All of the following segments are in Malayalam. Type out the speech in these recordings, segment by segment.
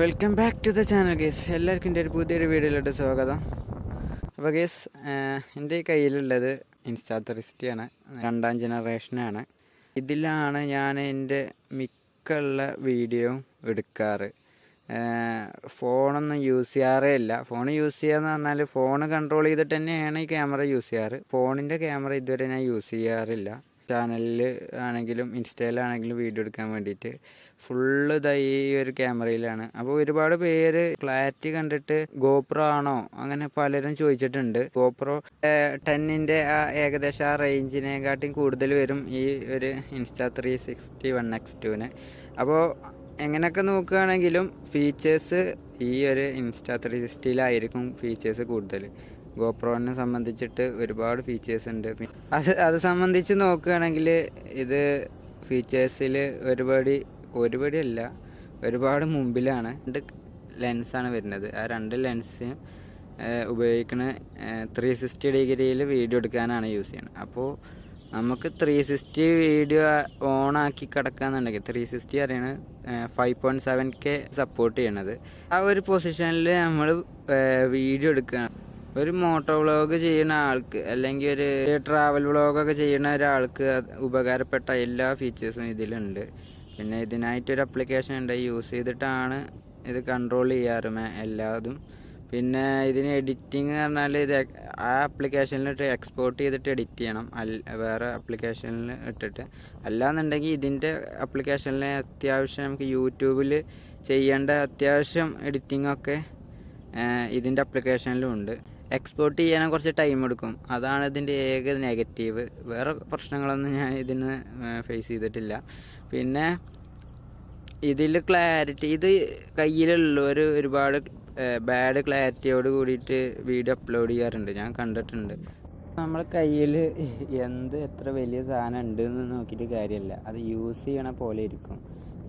Welcome back to the channel guys എല്ലാവർക്കും എന്റെ ഒരു പുതിയൊരു വീഡിയോയിലോട്ട് സ്വാഗതം. അപ്പോൾ ഗേസ് എന്റെ കയ്യിലുള്ളത് ഇൻസ്റ്റാ ത്രിസ്റ്റിയാണ് രണ്ടാം ജനറേഷനാണ്. ഇതിലാണ് ഞാൻ എന്റെ മിക്കുള്ള വീഡിയോ എടുക്കാറ്. ഫോണൊന്നും യൂസ് ചെയ്യാറേ ഇല്ല. ഫോൺ യൂസ് ചെയ്യാന്ന് പറഞ്ഞാൽ ഫോൺ കൺട്രോൾ ചെയ്തിട്ട് തന്നെയാണ് ഈ ക്യാമറ യൂസ് ചെയ്യാറ്. ഫോണിന്റെ ക്യാമറ ഇതുവരെ ഞാൻ യൂസ് ചെയ്യാറില്ല. ചാനലിൽ ആണെങ്കിലും ഇൻസ്റ്റയിലാണെങ്കിലും വീഡിയോ എടുക്കാൻ വേണ്ടിയിട്ട് ഫുള്ള് ഇതാ ഈ ഒരു ക്യാമറയിലാണ്. അപ്പോൾ ഒരുപാട് പേര് ക്ലാരിറ്റി കണ്ടിട്ട് ഗോപ്രോ ആണോ അങ്ങനെ പലരും ചോദിച്ചിട്ടുണ്ട്. ഗോപ്രോ ടെന്നിന്റെ ആ ഏകദേശം ആ റേഞ്ചിനെക്കാട്ടും കൂടുതൽ വരും ഈ ഒരു Insta three sixty one X ടുവിന്. അപ്പോൾ എങ്ങനെയൊക്കെ നോക്കുകയാണെങ്കിലും ഫീച്ചേഴ്സ് ഈ ഒരു ഇൻസ്റ്റാ ത്രീ സിക്സ്റ്റിയിലായിരിക്കും ഫീച്ചേഴ്സ് കൂടുതൽ ഗോപ്രോനെ സംബന്ധിച്ചിട്ട് ഒരുപാട് ഫീച്ചേഴ്സ് ഉണ്ട്. അത് അത് സംബന്ധിച്ച് നോക്കുകയാണെങ്കിൽ ഇത് ഫീച്ചേഴ്സിൽ ഒരുപാട് ഒരുപാട് അല്ല ഒരുപാട് മുമ്പിലാണ് രണ്ട് ലെൻസാണ് വരുന്നത്. ആ രണ്ട് ലെൻസ് ഉപയോഗിക്കുന്ന ത്രീ സിക്സ്റ്റി ഡിഗ്രിയിൽ വീഡിയോ എടുക്കാനാണ് യൂസ് ചെയ്യുന്നത്. അപ്പോൾ നമുക്ക് ത്രീ സിക്സ്റ്റി വീഡിയോ ഓൺ ആക്കി കിടക്കാന്നുണ്ടെങ്കിൽ ത്രീ സിക്സ്റ്റി അറിയണത് five point seven K support ചെയ്യണത്. ആ ഒരു പൊസിഷനിൽ നമ്മൾ വീഡിയോ എടുക്കുകയാണ്. ഒരു മോട്ടോ വ്ളോഗ് ചെയ്യുന്ന ആൾക്ക് അല്ലെങ്കിൽ ഒരു ട്രാവൽ വ്ളോഗൊക്കെ ചെയ്യുന്ന ഒരാൾക്ക് ഉപകാരപ്പെട്ട എല്ലാ ഫീച്ചേഴ്സും ഇതിലുണ്ട്. പിന്നെ ഇതിനായിട്ടൊരു അപ്ലിക്കേഷൻ ഉണ്ട്. യൂസ് ചെയ്തിട്ടാണ് ഇത് കൺട്രോൾ ചെയ്യാറ് എല്ലാതും. പിന്നെ ഇതിന് എഡിറ്റിംഗ് എന്ന് പറഞ്ഞാൽ ഇത് ആ ആപ്ലിക്കേഷനിലിട്ട് എക്സ്പോർട്ട് ചെയ്തിട്ട് എഡിറ്റ് ചെയ്യണം. അല്ല വേറെ അപ്ലിക്കേഷനിൽ ഇട്ടിട്ട്. അല്ലാന്നുണ്ടെങ്കിൽ ഇതിന്റെ അപ്ലിക്കേഷനിൽ അത്യാവശ്യം നമുക്ക് യൂട്യൂബിൽ ചെയ്യേണ്ട അത്യാവശ്യം എഡിറ്റിംഗ് ഒക്കെ ഇതിന്റെ അപ്ലിക്കേഷനിലും ഉണ്ട്. എക്സ്പോർട്ട് ചെയ്യാൻ കുറച്ച് ടൈം എടുക്കും. അതാണ് ഇതിന്റെ ഏക നെഗറ്റീവ് വേറെ പ്രശ്നങ്ങളൊന്നും ഞാൻ ഇതിന് ഫേസ് ചെയ്തിട്ടില്ല. പിന്നെ ഇതിൽ ക്ലാരിറ്റി ഇത് കയ്യിലുള്ളവർ ഒരുപാട് ബാഡ് ക്ലാരിറ്റിയോട് കൂടിയിട്ട് വീഡിയോ അപ്ലോഡ് ചെയ്യാറുണ്ട്. ഞാൻ കണ്ടിട്ടുണ്ട്. നമ്മുടെ കയ്യിൽ എന്ത് എത്ര വലിയ സാധനം ഉണ്ട് എന്ന് നോക്കിയിട്ട് കാര്യമില്ല. അത് യൂസ് ചെയ്യണ പോലെ ഇരിക്കും.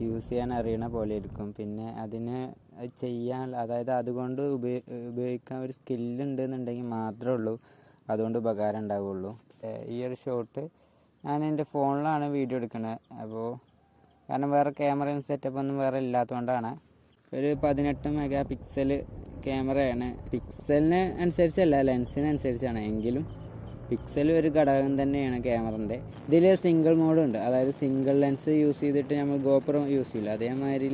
യൂസ് ചെയ്യാൻ അറിയണ പോലെ ഇരിക്കും. പിന്നെ അതിന് അത് ചെയ്യാൻ അതായത് അതുകൊണ്ട് ഉപയോഗി ഉപയോഗിക്കാൻ ഒരു സ്കില്ല് ഉണ്ട് എന്നുണ്ടെങ്കിൽ മാത്രമേ ഉള്ളൂ. അതുകൊണ്ട് ഉപകാരം ഉണ്ടാവുള്ളൂ. ഈ ഒരു ഷോട്ട് ഞാൻ എന്റെ ഫോണിലാണ് വീഡിയോ എടുക്കുന്നത് അപ്പോൾ കാരണം വേറെ ക്യാമറയും സെറ്റപ്പ് ഒന്നും വേറെ ഇല്ലാത്തതുകൊണ്ടാണ് ഒരു പതിനെട്ട് മെഗാ പിക്സൽ ക്യാമറയാണ് പിക്സലിന് അനുസരിച്ചല്ല ലെൻസിനനുസരിച്ചാണ് എങ്കിലും പിക്സൽ ഒരു ഘടകം തന്നെയാണ് ക്യാമറന്റെ. ഇതിൽ സിംഗിൾ മോഡ് ഉണ്ട്. അതായത് സിംഗിൾ ലെൻസ് യൂസ് ചെയ്തിട്ട് നമ്മൾ ഗോപ്രോ യൂസ് ചെയ്യില്ല. അതേമാതിരി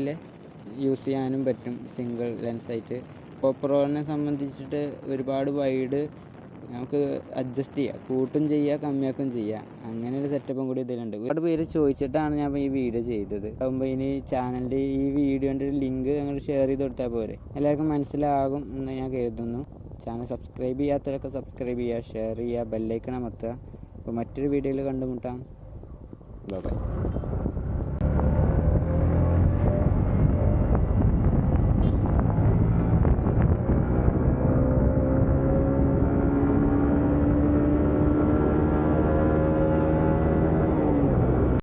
യൂസ് ചെയ്യാനും പറ്റും സിംഗിൾ ലെൻസായിട്ട് ഗോപ്രോനെ സംബന്ധിച്ചിട്ട് ഒരുപാട് വൈഡ് നമുക്ക് അഡ്ജസ്റ്റ് ചെയ്യാം. കൂട്ടും ചെയ്യാം കമ്മിയാക്കും ചെയ്യാം. അങ്ങനെ ഒരു സെറ്റപ്പും കൂടി ഇതിലുണ്ട്. ഒരുപാട് പേര് ചോദിച്ചിട്ടാണ് ഞാൻ ഈ വീഡിയോ ചെയ്തത്. അപ്പോൾ ഇനി ചാനലിന്റെ ഈ വീഡിയോന്റെ ഒരു ലിങ്ക് ഞങ്ങൾ ഷെയർ ചെയ്ത് കൊടുത്താൽ പോരെ. എല്ലാവർക്കും മനസ്സിലാകും എന്ന് ഞാൻ കരുതുന്നു. ചാനൽ സബ്സ്ക്രൈബ് ചെയ്യാത്തവരൊക്കെ സബ്സ്ക്രൈബ് ചെയ്യുക ഷെയർ ചെയ്യുക ബെല്ലൈക്കൺ അമർത്തുക. അപ്പോൾ മറ്റൊരു വീഡിയോയിൽ കണ്ടുമുട്ടാം. ബൈ